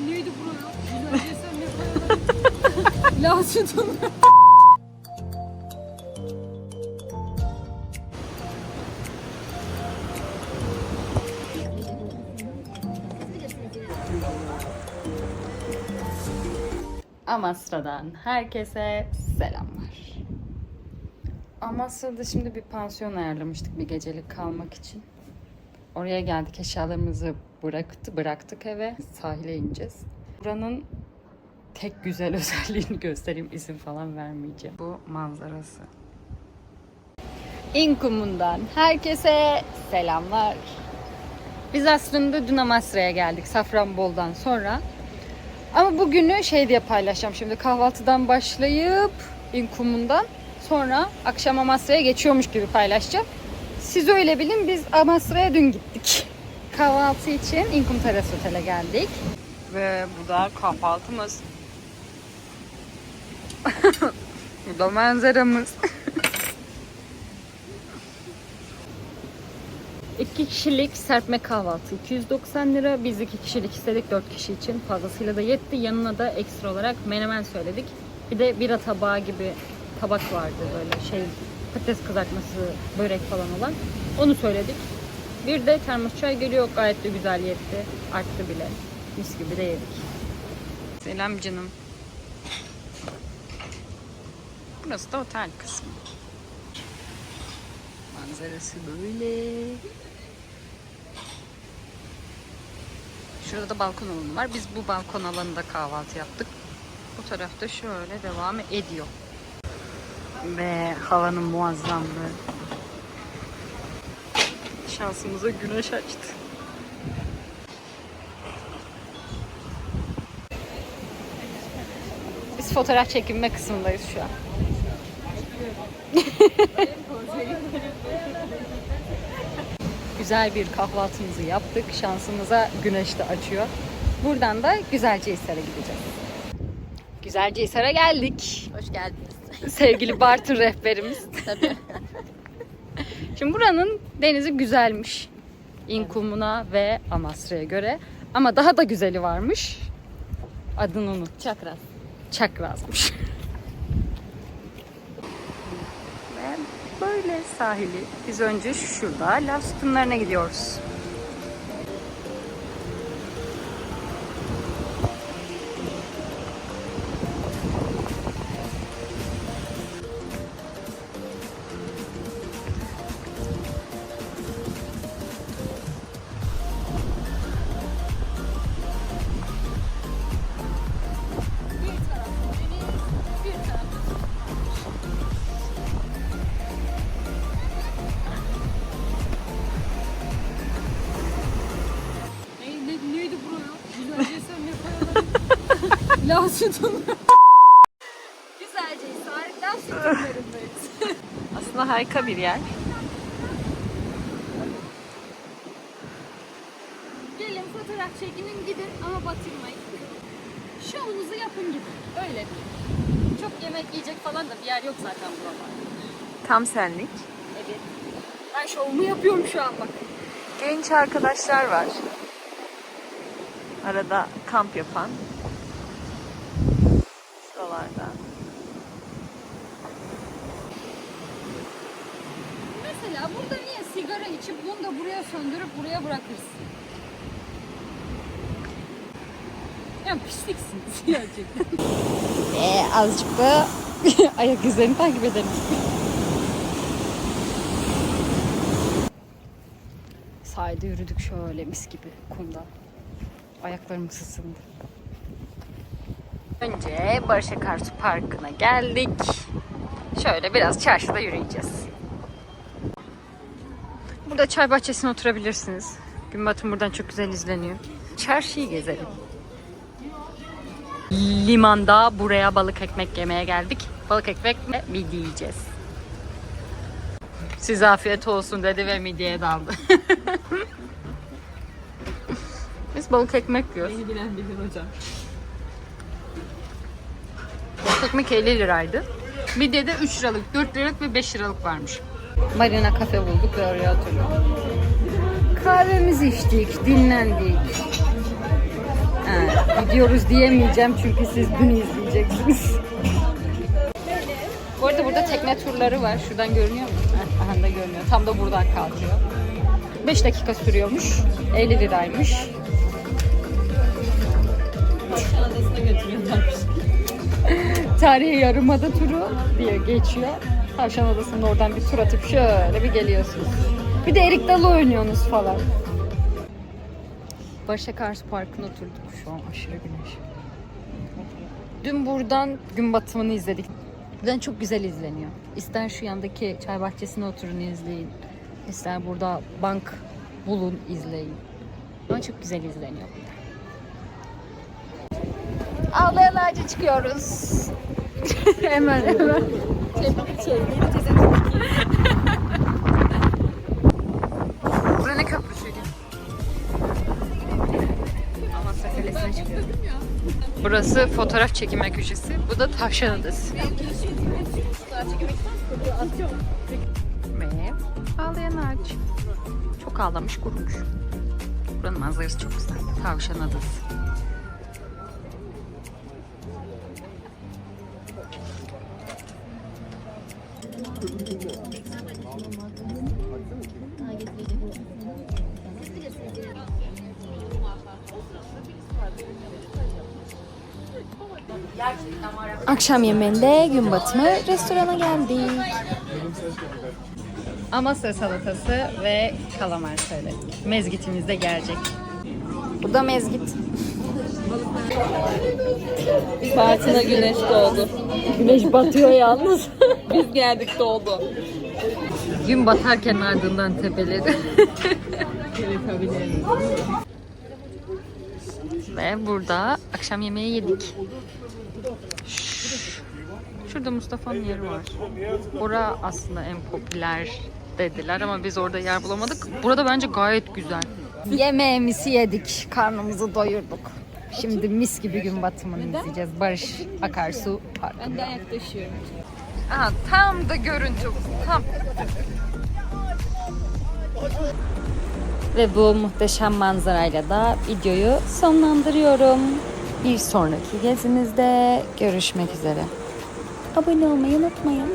ne, neydi bura? Güzel desem ne koyalım? Lahsütun. Amasra'dan herkese selamlar. Amasra'da şimdi bir pansiyon ayarlamıştık bir gecelik kalmak için. Oraya geldik eşyalarımızı bıraktı, bıraktık eve. Sahile ineceğiz. Buranın tek güzel özelliğini göstereyim. isim falan vermeyeceğim. Bu manzarası. İnkumundan herkese selamlar. Biz aslında dün Amasra'ya geldik Safranbol'dan sonra. Ama bugünü şey diye paylaşacağım şimdi kahvaltıdan başlayıp İnkumun'dan sonra akşam Amasra'ya geçiyormuş gibi paylaşacağım. Siz öyle bilin biz Amasra'ya dün gittik. Kahvaltı için İnkum Teras Otel'e geldik. Ve bu da kahvaltımız. bu da manzaramız. İki kişilik serpme kahvaltı 290 lira. Biz iki kişilik istedik 4 kişi için. Fazlasıyla da yetti. Yanına da ekstra olarak menemen söyledik. Bir de bira tabağı gibi tabak vardı böyle şey patates kızartması, börek falan olan. Onu söyledik. Bir de termos çay geliyor. Gayet de güzel yetti. Arttı bile. Mis gibi de yedik. Selam canım. Burası da otel kısmı. Manzarası böyle. Şurada da balkon alanı var. Biz bu balkon alanında kahvaltı yaptık. Bu tarafta şöyle devam ediyor. Ve havanın muazzamlığı. Şansımıza güneş açtı. Biz fotoğraf çekinme kısmındayız şu an. Güzel bir kahvaltımızı yaptık. Şansımıza güneş de açıyor. Buradan da Güzelcehisar'a gideceğiz. Güzelcehisar'a geldik. Hoş geldiniz. Sevgili Bartın rehberimiz. Tabii. Şimdi buranın denizi güzelmiş. İnkumuna ve Amasra'ya göre. Ama daha da güzeli varmış. Adını unut. Çakras. Çakrazmış. Ve böyle sahili. Biz önce şurada Laz gidiyoruz. Lahsütun. Güzelce Laz sütunlarındayız. Aslında harika bir yer. Gelin fotoğraf çekinin gidin ama batırmayın. Şovunuzu yapın gidin. Öyle değil. Çok yemek yiyecek falan da bir yer yok zaten buralarda. Tam senlik. Evet. Ben şovumu yapıyorum şu an bak. Genç arkadaşlar var. Arada kamp yapan. Şuralarda. Mesela burada niye sigara içip bunu da buraya söndürüp buraya bırakırsın? Ya pisliksiniz gerçekten. Ee, azıcık da ayak izlerini takip edelim. Sahilde yürüdük şöyle mis gibi kumda. Ayaklarımız ısındı. Önce Barış Akarsu Parkı'na geldik. Şöyle biraz çarşıda yürüyeceğiz. Burada çay bahçesine oturabilirsiniz. Gün batımı buradan çok güzel izleniyor. Çarşıyı gezelim. Limanda buraya balık ekmek yemeye geldik. Balık ekmek ve midye yiyeceğiz. Size afiyet olsun dedi ve midyeye daldı. Biz balık ekmek yiyoruz. Beni bilen bilir hocam. Balık ekmek 50 liraydı. Midyede 3 liralık, 4 liralık ve 5 liralık varmış. Marina kafe bulduk ve oraya oturduk. Kahvemizi içtik, dinlendik. Ha, gidiyoruz diyemeyeceğim çünkü siz dün izleyeceksiniz. Bu arada burada tekne turları var. Şuradan görünüyor mu? Aha da görünüyor. Tam da buradan kalkıyor. 5 dakika sürüyormuş. 50 liraymış. Adasına götürüyorlarmış. Tarihi Yarımada turu diye geçiyor. Tavşan Adası'nın oradan bir tur atıp şöyle bir geliyorsunuz. Bir de erik dalı oynuyorsunuz falan. Barış Akarsu Parkı'na oturduk. Şu an aşırı güneş. Dün buradan gün batımını izledik. Buradan çok güzel izleniyor. İster şu yandaki çay bahçesine oturun izleyin. İster burada bank bulun izleyin. Ama çok güzel izleniyor burada. Ağlayan ağaca çıkıyoruz. hemen hemen. Burada ne köprüsüydü? Amasya Kalesi'ne çıkıyoruz. Burası fotoğraf çekilme köşesi. Bu da Tavşan Adası. Ve ağlayan ağaç. Çok ağlamış kurumuş. Buranın manzarası çok güzel. Tavşan Adası. Akşam yemeğinde gün batımı restorana geldik. Amasya salatası ve kalamar söyledik. Mezgitimiz de gelecek. Bu da mezgit. Saatine güneş doğdu. Güneş batıyor yalnız. Biz geldik doğdu. Gün batarken ardından tepeleri. Ve burada akşam yemeği yedik. Şurada Mustafa'nın yeri var. Ora aslında en popüler dediler ama biz orada yer bulamadık. Burada bence gayet güzel. Yemeğimizi yedik, karnımızı doyurduk. Şimdi mis gibi gün batımını izleyeceğiz. Barış Akarsu Parkı'nda. Ben de yaklaşıyorum. Aha, tam da görüntü. Tam. Ve bu muhteşem manzarayla da videoyu sonlandırıyorum. Bir sonraki gezimizde görüşmek üzere. Abone olmayı unutmayın.